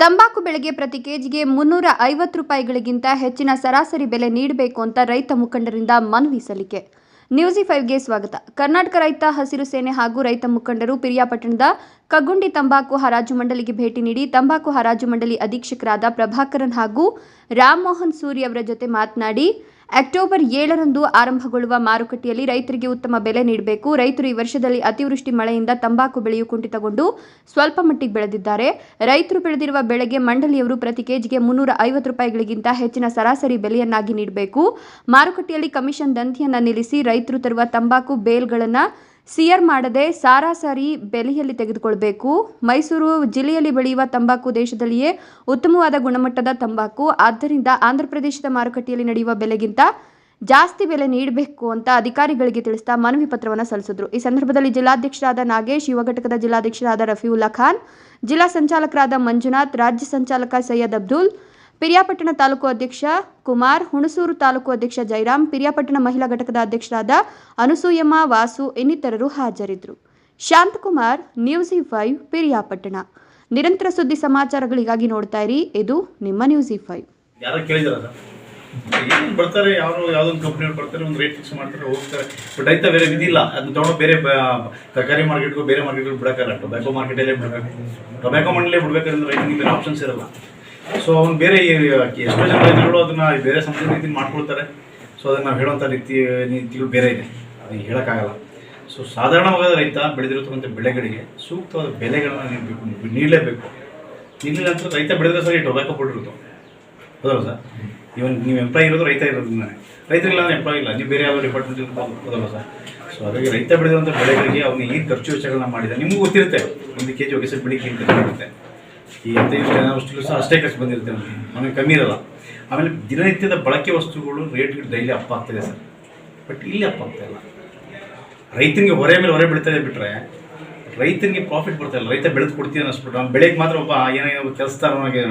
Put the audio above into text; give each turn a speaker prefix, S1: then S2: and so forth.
S1: ತಂಬಾಕು ಬೆಳೆಗೆ ಪ್ರತಿ ಕೆಜಿಗೆ ಮುನ್ನೂರ ಐವತ್ತು ರೂಪಾಯಿಗಳಿಗಿಂತ ಹೆಚ್ಚಿನ ಸರಾಸರಿ ಬೆಲೆ ನೀಡಬೇಕು ಅಂತ ರೈತ ಮುಖಂಡರಿಂದ ಮನವಿ ಸಲ್ಲಿಕೆ. ನ್ಯೂಸಿ ಫೈವ್ಗೆ ಸ್ವಾಗತ. ಕರ್ನಾಟಕ ರೈತ ಹಸಿರು ಸೇನೆ ಹಾಗೂ ರೈತ ಮುಖಂಡರು ಪಿರಿಯಾಪಟ್ಟಣದ ಕಗ್ಗುಂಡಿ ತಂಬಾಕು ಹರಾಜು ಮಂಡಳಿಗೆ ಭೇಟಿ ನೀಡಿ ತಂಬಾಕು ಹರಾಜು ಮಂಡಳಿ ಅಧೀಕ್ಷಕರಾದ ಪ್ರಭಾಕರನ್ ಹಾಗೂ ರಾಮಮೋಹನ್ ಸೂರಿ ಅವರ ಜೊತೆ ಮಾತನಾಡಿ ಅಕ್ಟೋಬರ್ ಏಳರಂದು ಆರಂಭಗೊಳ್ಳುವ ಮಾರುಕಟ್ಟೆಯಲ್ಲಿ ರೈತರಿಗೆ ಉತ್ತಮ ಬೆಲೆ ನೀಡಬೇಕು. ರೈತರು ಈ ವರ್ಷದಲ್ಲಿ ಅತಿವೃಷ್ಟಿ ಮಳೆಯಿಂದ ತಂಬಾಕು ಬೆಳೆಯು ಕುಂಠಿತಗೊಂಡು ಸ್ವಲ್ಪ ಮಟ್ಟಿಗೆ ಬೆಳೆದಿದ್ದಾರೆ. ರೈತರು ಬೆಳೆದಿರುವ ಬೆಳೆಗೆ ಮಂಡಳಿಯವರು ಪ್ರತಿ ಕೆಜಿಗೆ ಮುನ್ನೂರ ಐವತ್ತು ರೂಪಾಯಿಗಳಿಗಿಂತ ಹೆಚ್ಚಿನ ಸರಾಸರಿ ಬೆಲೆಯನ್ನಾಗಿ ನೀಡಬೇಕು. ಮಾರುಕಟ್ಟೆಯಲ್ಲಿ ಕಮಿಷನ್ ದಂಧೆಯನ್ನು ನಿಲ್ಲಿಸಿ ರೈತರು ತರುವ ತಂಬಾಕು, ಬೇಲ್ಗಳನ್ನು ಸಿಯರ್ ಮಾಡದೆ ಸಾರಾಸರಿ ಬೆಲೆಯಲ್ಲಿ ತೆಗೆದುಕೊಳ್ಬೇಕು. ಮೈಸೂರು ಜಿಲ್ಲೆಯಲ್ಲಿ ಬೆಳೆಯುವ ತಂಬಾಕು ದೇಶದಲ್ಲಿಯೇ ಉತ್ತಮವಾದ ಗುಣಮಟ್ಟದ ತಂಬಾಕು. ಆದ್ದರಿಂದ ಆಂಧ್ರಪ್ರದೇಶದ ಮಾರುಕಟ್ಟೆಯಲ್ಲಿ ನಡೆಯುವ ಬೆಲೆಗಿಂತ ಜಾಸ್ತಿ ಬೆಲೆ ನೀಡಬೇಕು ಅಂತ ಅಧಿಕಾರಿಗಳಿಗೆ ತಿಳಿಸ್ತಾ ಮನವಿ ಪತ್ರವನ್ನು ಸಲ್ಲಿಸಿದ್ರು. ಈ ಸಂದರ್ಭದಲ್ಲಿ ಜಿಲ್ಲಾಧ್ಯಕ್ಷರಾದ ನಾಗೇಶ್, ಯುವ ಘಟಕದ ಜಿಲ್ಲಾಧ್ಯಕ್ಷರಾದ ರಫೀವುಲ್ಲಾ ಖಾನ್, ಜಿಲ್ಲಾ ಸಂಚಾಲಕರಾದ ಮಂಜುನಾಥ್, ರಾಜ್ಯ ಸಂಚಾಲಕ ಸೈಯದ್ ಅಬ್ದುಲ್ ಪಿರಿಯಾಪಟ್ಟಣ ತಾಲೂಕು ಅಧ್ಯಕ್ಷ ಕುಮಾರ್, ಹುಣಸೂರು ತಾಲೂಕು ಅಧ್ಯಕ್ಷ ಜೈರಾಮ್ ಪಿರಿಯಾಪಟ್ಟಣ ಮಹಿಳಾ ಘಟಕದ ಅಧ್ಯಕ್ಷರಾದ ಅನುಸೂಯಮ್ಮ, ವಾಸು ಇನ್ನಿತರರು ಹಾಜರಿದ್ದರು. ಶಾಂತಕುಮಾರ್, ನ್ಯೂಸಿ ಫೈವ್, ಪಿರಿಯಾಪಟ್ಟಣ. ನಿರಂತರ ಸುದ್ದಿ ಸಮಾಚಾರಗಳಿಗಾಗಿ ನೋಡ್ತಾ ಇರಿ. ಇದು ನಿಮ್ಮ ನ್ಯೂಸಿ ಫೈವ್.
S2: ಯಾರೋ ಕೇಳಿದಾರ ಏನು ಬರ್ತಾರೆ ಯಾರು ಯಾವುದೋ ಕಂಪ್ನಿ ಬರ್ತಾರೆ, ಒಂದು ರೇಟ್ ಫಿಕ್ಸ್ ಮಾಡ್ತಾರೆ, ಹೋಗ್ತಾರೆ. ಬಟ್ ಐತ ಬೇರೆ ವಿಧಿ ಇಲ್ಲ. ಅದನ್ನ ತಗೊಂಡು ಬೇರೆ ತರಕಾರಿ ಮಾರ್ಕೆಟ್ಗೂ ಬೇರೆ ಮಾರ್ಕೆಟ್ಗೂ ಬಿಡೋಕ್ಕಲ್ಲ ಟೊಬ್ಯಾಕೋ ಮಾರ್ಕೆಟಲ್ಲೇ ಬಿಡಬೇಕು. ಟೊಬ್ಯಾಕೋ ಮಂಡಲೇ ಬಿಡ್ಬೇಕಂದ್ರೆ ರೈತನಿಗೆ ಬೇರೆ ಆಪ್ಷನ್ಸ್ ಇರಲ್ಲ. ಸೊ ಅವ್ನು ಬೇರೆ ಈ- ಎಷ್ಟೋ ಜನ ರೈತರುಗಳು ಅದನ್ನ ಬೇರೆ ಸಂಸ್ಕೃತಿ ರೀತಿ ಮಾಡ್ಕೊಳ್ತಾರೆ. ಸೊ ಅದನ್ನ ನಾವು ಹೇಳುವಂಥ ರೀತಿ ನೀತಿಗಳು ಬೇರೆ ಇದೆ. ಅದನ್ನ ಹೇಳೋಕ್ಕಾಗಲ್ಲ. ಸೊ ಸಾಧಾರಣವಾದ ರೈತ ಬೆಳೆದಿರತಕ್ಕಂಥ ಬೆಳೆಗಳಿಗೆ ಸೂಕ್ತವಾದ ಬೆಲೆಗಳನ್ನ ನೀಡಬೇಕು ನೀಡಲೇಬೇಕು. ನೀಡಲಿಲ್ಲ ಅಂತ ರೈತ ಬೆಳೆದ್ರೆ ಸರಿ ಟೊಬ್ಯಾಕೋ ಬಿಟ್ಟಿರುತ್ತೆ ಹೌದಲ್ಲ ಸರ್? ಇವನ್, ನೀವು ಎಂಪ್ಲಾಯ್ ಇರೋದು ರೈತ ಇರೋದು ರೈತರಿಲ್ಲ ಅಂದ್ರೆ ಎಂಪ್ಲಾಯ್ ಇಲ್ಲ. ನೀವು ಬೇರೆ ಯಾವ ಡಿಪಾರ್ಟ್ಮೆಂಟ್ ಹೌದಲ್ಲ ಸರ್? ಸೊ ಹಾಗಾಗಿ ರೈತ ಬೆಳೆದಂಥ ಬೆಳೆಗಳಿಗೆ ಅವ್ನು ಏನು ಖರ್ಚು ವೆಚ್ಚಗಳನ್ನ ಮಾಡಿದ. ನಿಮಗೂ ಗೊತ್ತಿರುತ್ತೆ. ಒಂದು ಕೆ ಜಿ ಒಗೆಸಲು ಬೆಳಿಗ್ಗೆ ಏನು ಖರ್ಚು ಬರುತ್ತೆ ಈ ಹತ್ತೈದು ಜನ ವಸ್ತುಗಳು ಸಹ ಅಷ್ಟೇ ಖರ್ಚು ಬಂದಿರುತ್ತೆ ನಮಗೆ. ನಮಗೆ ಕಮ್ಮಿ ಇರಲ್ಲ. ಆಮೇಲೆ ದಿನನಿತ್ಯದ ಬಳಕೆ ವಸ್ತುಗಳು ರೇಟ್ಗಳು ಡೈಲಿ ಅಪ್ ಆಗ್ತಿದೆ ಸರ್. ಬಟ್ ಇಲ್ಲಿ ಅಪ್ ಆಗ್ತಾ ಇಲ್ಲ. ರೈತನಿಗೆ ಹೊರೆ ಮೇಲೆ ಹೊರೆ ಬೀಳ್ತಾ ಬಿಟ್ರೆ, ರೈತನಿಗೆ ಪ್ರಾಫಿಟ್ ಬರ್ತಾ ಇಲ್ಲ ರೈತ ಬೆಳೆದು ಕೊಡ್ತೀನಿ ಅನ್ನಿಸ್ಬಿಟ್ಟು ಬೆಳೆಗೆ ಮಾತ್ರ ಒಬ್ಬ ಏನೋ ಕೆಲಸದಾರನಿಗೆ